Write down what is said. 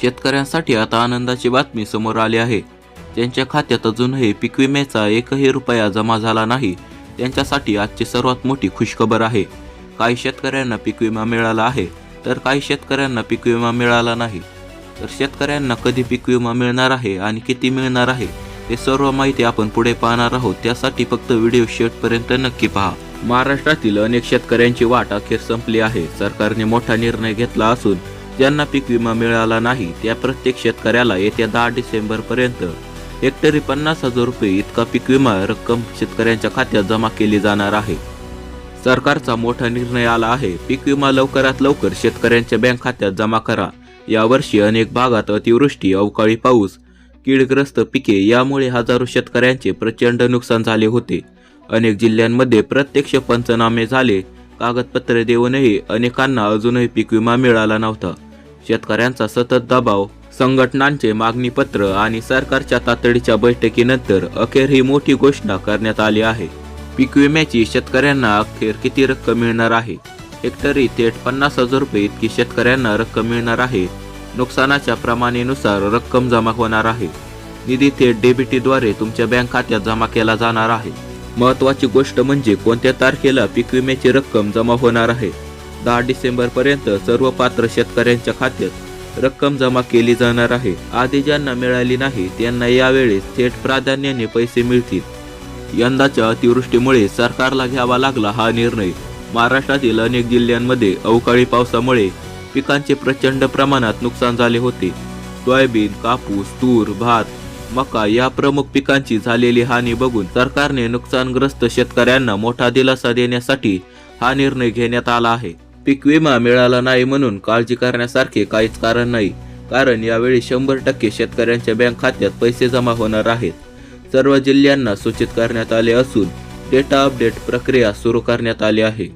शेतकऱ्यांसाठी आता आनंदाची बातमी समोर आली आहे. ज्यांच्या खात्यात अजूनही पीक विम्याचा एकही रुपया जमा झाला नाही. त्यांच्यासाठी आजची सर्वात मोठी खुशखबर आहे. काही शेतकऱ्यांना पीक विमा मिळाला आहे तर काही शेतकऱ्यांना पीक विमा मिळाला नाही. तर शेतकऱ्यांना कधी पीक विमा मिळणार आहे आणि किती मिळणार आहे हे सर्व माहिती आपण पुढे पाहणार आहोत. त्यासाठी फक्त व्हिडिओ शेवटपर्यंत नक्की पहा. महाराष्ट्रातील अनेक शेतकऱ्यांची वाट अखेर संपली आहे. सरकारने मोठा निर्णय घेतला असून ज्यांना पीक विमा मिळाला नाही त्या प्रत्येक शेतकऱ्याला येत्या दहा डिसेंबर पर्यंत हेक्टरी पन्नास हजार रुपये इतका पीक विमा रक्कम शेतकऱ्यांच्या खात्यात जमा केली जाणार आहे. सरकारचा मोठा निर्णय आला आहे पीक विमा लवकरात लवकर शेतकऱ्यांच्या बँक खात्यात जमा करा. यावर्षी अनेक भागात अतिवृष्टी अवकाळी पाऊस कीडग्रस्त पिके यामुळे हजारो शेतकऱ्यांचे प्रचंड नुकसान झाले होते. अनेक जिल्ह्यांमध्ये प्रत्यक्ष पंचनामे झाले. कागदपत्रे देऊनही अनेकांना अजूनही पीक विमा मिळाला नव्हता. शेतकऱ्यांचा सतत दबाव संघटनांचे मागणीपत्र आणि सरकारच्या तातडीच्या बैठकीनंतर अखेर ही मोठी घोषणा करण्यात आली आहे. पीक विम्याची शेतकऱ्यांना अखेर किती रक्कम मिळणार आहे? हेक्टरी थेट पन्नास हजार रुपये इतकी शेतकऱ्यांना रक्कम मिळणार आहे. नुकसानाच्या प्रमाणेनुसार रक्कम जमा होणार आहे. निधी थेट डेबिटीद्वारे तुमच्या बँक खात्यात जमा केला जाणार आहे. महत्वाची गोष्ट म्हणजे कोणत्या तारखेला पीक विम्याची रक्कम जमा होणार आहे? दहा डिसेंबरपर्यंत सर्व पात्र शेतकऱ्यांच्या खात्यात रक्कम जमा केली जाणार आहे. आधी ज्यांना मिळाली नाही त्यांना यावेळेस थेट प्राधान्याने पैसे मिळतील. यंदाच्या अतिवृष्टीमुळे सरकारला घ्यावा लागला हा निर्णय. महाराष्ट्रातील अनेक जिल्ह्यांमध्ये अवकाळी पावसामुळे पिकांचे प्रचंड प्रमाणात नुकसान झाले होते. सोयाबीन कापूस तूर भात मका या प्रमुख पिकांची झालेली हानी बघून सरकारने नुकसानग्रस्त शेतकऱ्यांना मोठा दिलासा देण्यासाठी हा निर्णय घेण्यात आला आहे. पीक विमा मिळाला नाही म्हणून काळजी करण्यासारखे काहीच कारण नाही. कारण यावेळी शंभर टक्के शेतकऱ्यांच्या बँक खात्यात पैसे जमा होणार आहेत. सर्व जिल्ह्यांना सूचित करण्यात आले असून डेटा अपडेट प्रक्रिया सुरू करण्यात आली आहे.